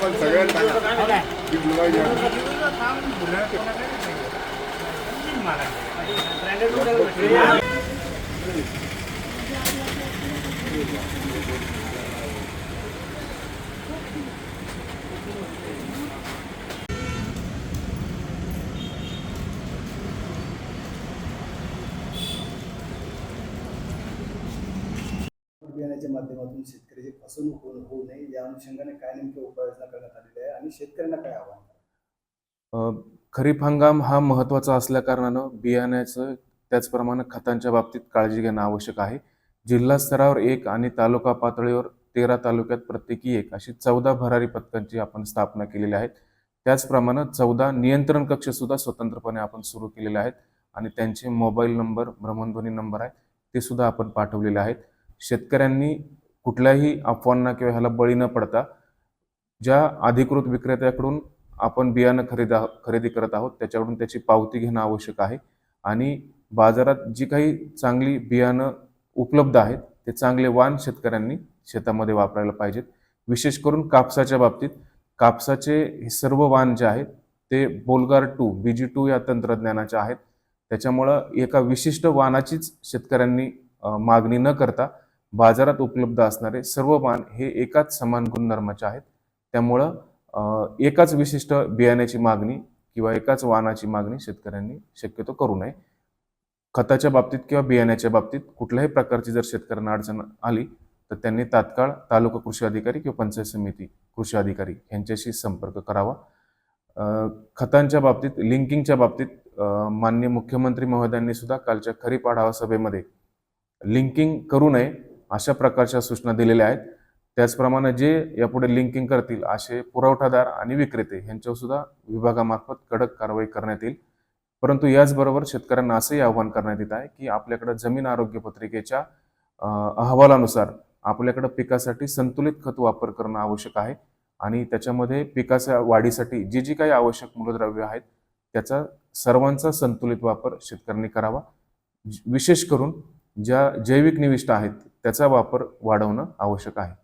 आपण सगळ्यांना ब्रँडेड तंत्रज्ञानाच्या माध्यमातून शेतकऱ्याची फसवणूक होऊ होऊ नये. या अनुषंगाने काय नेमक्या उपाययोजना करण्यात आलेल्या आहे आणि शेतकऱ्यांना काय आव्हान खरीप हंगाम हा महत्त्वाचा असल्याकारणानं बियाण्याचं त्याचप्रमाणे खतांच्या बाबतीत काळजी घेणं आवश्यक आहे. जिल्हा स्तरावर एक आणि तालुका पातळीवर तेरा तालुक्यात प्रत्येकी एक अशी चौदा भरारी पथकांची आपण स्थापना केलेली आहे त्याचप्रमाणे चौदा नियंत्रण कक्ष सुद्धा स्वतंत्रपणे आपण सुरू केलेले आहेत आणि त्यांचे मोबाईल नंबर भ्रमणध्वनी नंबर आहे ते सुद्धा आपण पाठवलेले आहेत. शेतकऱ्यांनी कुठल्याही अफवांना किंवा ह्याला बळी न पडता ज्या अधिकृत विक्रेत्याकडून आपण बियाणं खरेदा खरेदी करत आहोत त्याच्याकडून त्याची पावती घेणं आवश्यक आहे. आणि बाजारात जी काही चांगली बियाणं उपलब्ध आहेत ते चांगले वाण शेतकऱ्यांनी शेतामध्ये वापरायला पाहिजेत. विशेष करून कापसाच्या बाबतीत कापसाचे हे सर्व वाण जे आहेत ते बोलगार टू बी जी टू या तंत्रज्ञानाचे आहेत. त्याच्यामुळं एका विशिष्ट वाणाचीच शेतकऱ्यांनी मागणी न करता बाजारात उपलब्ध असणारे सर्व वाण हे एकाच समान गुणधर्माचे आहेत. त्यामुळं एकाच विशिष्ट बियाण्याची मागणी किंवा एकाच वाहनाची मागणी शेतकऱ्यांनी शक्यतो करू नये. खताच्या बाबतीत किंवा बियाण्याच्या बाबतीत कुठल्याही प्रकारची जर शेतकऱ्यांना अडचण आली तर त्यांनी तात्काळ तालुका कृषी अधिकारी किंवा पंचायत समिती कृषी अधिकारी यांच्याशी संपर्क करावा. खतांच्या बाबतीत लिंकिंगच्या बाबतीत माननीय मुख्यमंत्री महोदयांनी सुद्धा कालच्या खरीप आढावा सभेमध्ये लिंकिंग करू नये. अशा प्रकारच्या सूचना दिलेल्या आहेत. त्याचप्रमाणे जे यापुढे लिंकिंग करतील असे पुरवठादार आणि विक्रेते यांच्यावर सुद्धा विभागामार्फत कडक कारवाई करण्यात येईल. परंतु याचबरोबर शेतकऱ्यांना असंही आवाहन करण्यात येत आहे की आपल्याकडे जमीन आरोग्य पत्रिकेच्या अहवालानुसार आपल्याकडं पिकासाठी संतुलित खत वापर करणं आवश्यक आहे. आणि त्याच्यामध्ये पिकाच्या वाढीसाठी जी जी काही आवश्यक मूलद्रव्य आहेत त्याचा सर्वांचा संतुलित वापर शेतकऱ्यांनी करावा. विशेष करून ज्या जैविक निविष्ट आहेत त्याचा वापर वाढवणं आवश्यक आहे.